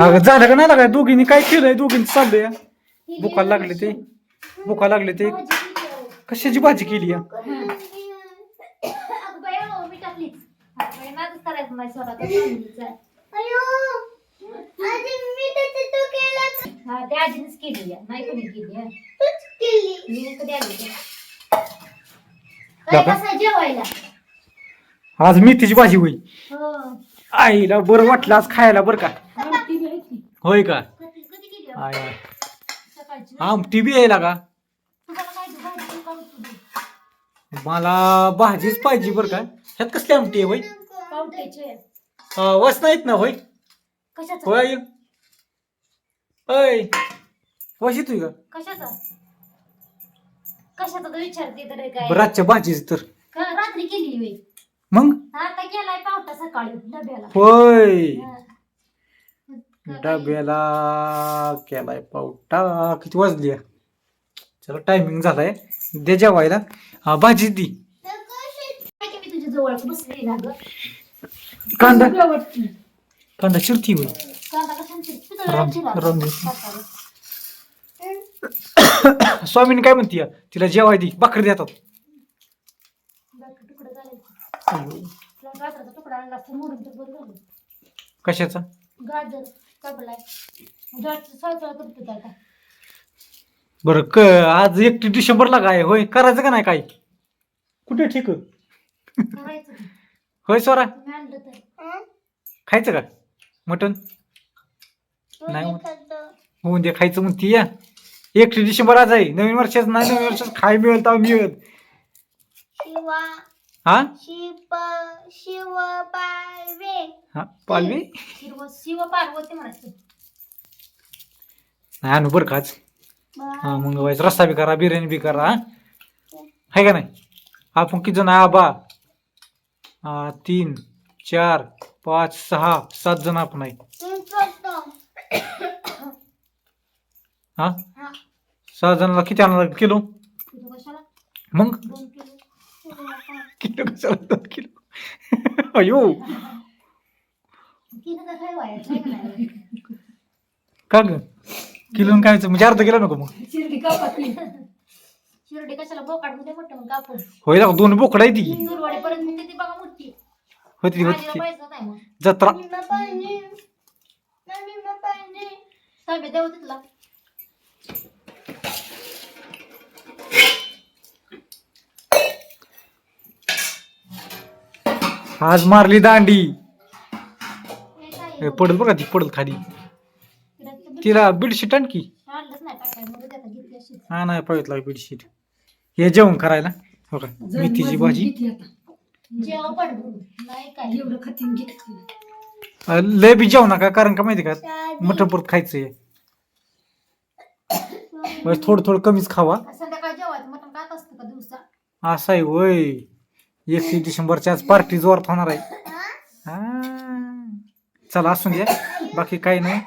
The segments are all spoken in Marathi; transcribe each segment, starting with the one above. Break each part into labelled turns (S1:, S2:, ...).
S1: अगं झालं का नाही लागाय दोघींनी काय केलंय? दोघींनी चाललंय. बुका लागले ते. बुका लागले ते. कशाची भाजी केली या.
S2: हा,
S1: आज मेथीची भाजी होई
S2: हो.
S1: आईला बरं वाटलं आज खायला बरं की? होय का? आय आय.
S2: सकाळची
S1: आमटी बी यायला का?
S2: तुझी.
S1: मला भाजीच पाहिजे बरं का. ह्यात कसली आमटी आहे होय? वस नाहीत ना होय?
S2: कशाचा?
S1: होय आई? वस येतोय का? आजच्या भाजीच तर.
S2: रात्री केली
S1: मग?
S2: आता गेलाय पावटा सकाळी डब्याला.
S1: होय.
S2: हा.
S1: डब्याला केलाय पावटा. किती वाजली? चला टायमिंग झालाय. दे जेवायला. हा, भाजी दी. कांदा. कांदा चिरती.
S2: साखर.
S1: स्वामीने काय म्हणतीय तिला जेवाय दी. भाकरी देतात. कशाचा?
S2: गाजर.
S1: बरं क आज एकटी डिसेंबरला काय? होय करायचं का नाही काय कुठे ठीक. होय
S2: तर.
S1: खायचं का? मटन नाही. होऊन दे खायचं म्हणती या. एकटी डिसेंबर आज आहे. नवीन वर्षाच नाही नवीन वर्षाच खाय मिळेल तर मिळेल.
S3: शिवा.
S1: हा?
S3: शिव पाळवे
S1: हा पालवी
S2: शिव शिव पार्वती म्हणायचं.
S1: नाही आणू बरं खाच हा मग व्हायचं रस्ता बी करा बिर्याणी बी करा हा. आहे का नाही? आपण किती जण आहे? आबा? हा, तीन चार पाच सहा सात जण आपण आहे. हा?
S3: हा.
S1: सहा जणाला किती लागेल? किलो? मग?
S2: दोन किलो
S1: कशाला दोन किलो अयो
S2: का
S1: ग किलो काय? म्हणजे अर्धा किलो नको मग
S2: शिर्डी कापाती शिर्डी कशाला बोकाडमध्ये मोठं मग कापून
S1: होय ना दोन बोकडा आहे ती
S2: दुर्वाडी पर्यंत म्हणते ती बघा मोठी
S1: होती होती
S2: आजीला
S1: ती
S2: पाहिजे नाही मग
S1: जत्रा
S3: मम्मी मम्मी
S2: तिथला
S1: आज मारली दांडी. पडल बघा ती पडल खाली.
S2: तिला
S1: बेडशीट आणखी
S2: आणलंच नाही टाकाय मग त्याचा घेतली अशी
S1: हा नाही पाहिजे बेडशीट हे जेवण करायला. हो का? मेथीची भाजी.
S2: जेव्हा पड भरून नाही काय. एवढं खतीन घेतली.
S1: अं, लय बी जेवू नका कारण का माहिती का? मटण परत खायचंय. बस थोडं थोडं कमीच खावा.
S2: संध्याकाळी जेवायचं. मटण खात असतं का दिवसा?
S1: असं आहे वय. एकतीस डिसेंबरच्या आज पार्टी जोरात होणार आहे. हा. चला असून द्या. बाकी काही नाही.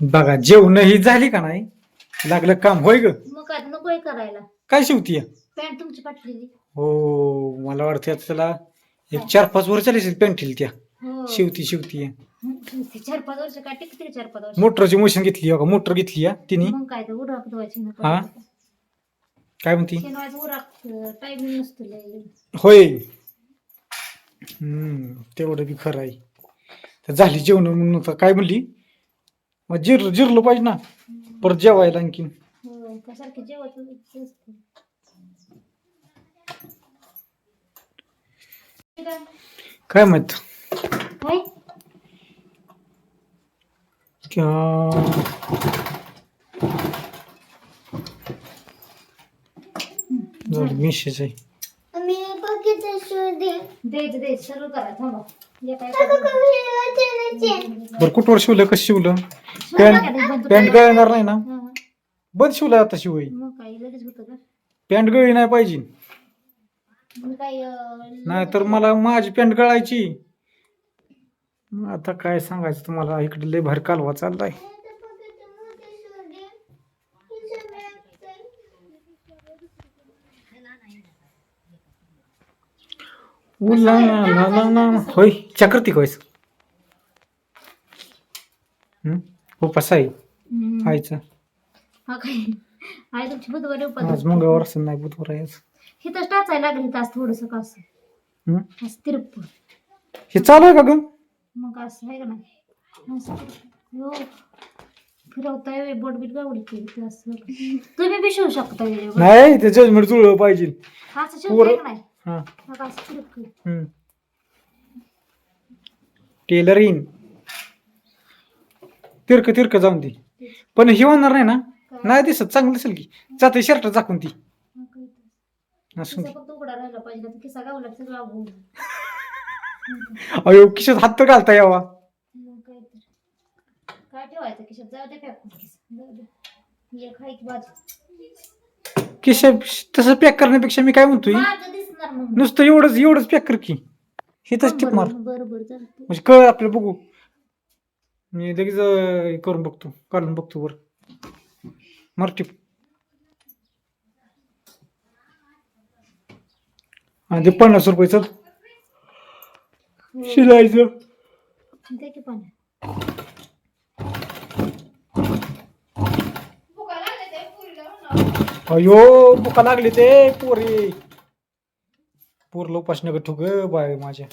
S1: बघा जेवण ही झाली का नाही? लागलं काम होय ग?
S2: मग नको हे करायला.
S1: काय शिवतीय
S2: पॅन्ट तुमची फाटलेली
S1: हो मला वाटतं आता त्याला एक चार पाच वर्ष झाली पॅन्ट त्या.
S2: हो.
S1: शिवती शिवती
S2: ते चार पाच वर्ष काय टिकते चार पाच वर्ष?
S1: मोटरची मशीन घेतली बघा मोटर घेतली या तिने?
S2: मग काय तर धुवायची
S1: हा? काय म्हणती?
S2: नसतो लय.
S1: होय. हम्म तेवढं बी खरं आहे. तर झाली जेवण म्हणून आता. काय म्हणली? मग जिर जिरलो पाहिजे ना. परत जेवायला आणखीन.
S2: हो असतं.
S1: काय माहीत?
S2: काय?
S1: मेसेज आहे.
S3: मी बघितलं शोधे
S2: द्यायचं द्यायचं सर्व करा थांबा. जे काय
S1: बरं कुठवर शिवलं कसं शिवलं?
S2: बंद
S1: पॅन्ट गळणार नाही ना?
S2: हा, हा.
S1: बंद शिवलं आता शिवाय
S2: मग काय लगेच होतं का?
S1: पॅन्ट गळी नाही पाहिजे.
S2: मग काय अं,
S1: नाही तर मला माझी पॅन्ट गळायची. मग आता काय सांगायचं तुम्हाला? इकडे लय भारी कालवा चाललाय. उपास आहे
S2: हम्म.
S1: आईचं.
S2: हा काय? आई तुमची बुधवारी
S1: आज
S2: उपास
S1: मंगळवार असं नाही बुधवार आहे आज.
S2: हिथंच टाचायला लागली तास थोडस का असं?
S1: हम्म? हे चालू आहे का ग?
S2: मग असं आहे का नाही? असं. हो फिरवताय वे बोट बीट गावडी केली ते असं. तुम्ही बी शिवू शकता याच्यावर.
S1: नाही ते जजमेंट जुळलं पाहिजे.
S2: असं शिवताय का नाही.
S1: हा.
S2: मग असं तिरप
S1: हम्म. टेलरिंग. तिरक तिरक जाऊन ती पण हे होणार नाही ना? नाही दिसत चांगलं दिसेल की. जाते शर्ट झाकून ती असून
S2: किसा फक्त उघडा राहिला पाहिजे तर किसा गावला सगळं अवघड होईल.
S1: अयो खिशात हात तर घालता यावा.
S2: काय ठेवायचं? खिशात जाऊ दे फेकून खिसा जाऊ दे. एक हाय की बाजू.
S1: खिशा तसं पॅक करण्यापेक्षा मी काय म्हणतोय?
S2: माझं दिसणार मग
S1: नुसतं एवढंच एवढंच पॅक कर की. हे तच टिप मार.
S2: चालतं
S1: म्हणजे कळ आपलं बघू. मी लगेच अं, हे करून बघतो काढून बघतो वर. मार टिप. आणि ते पन्नास रुपये चल. शिलायचं
S2: दे की पण
S1: अयो बुका लागले ते पोरी. पोरलं उपासनगर ठुक बाय माझ्या.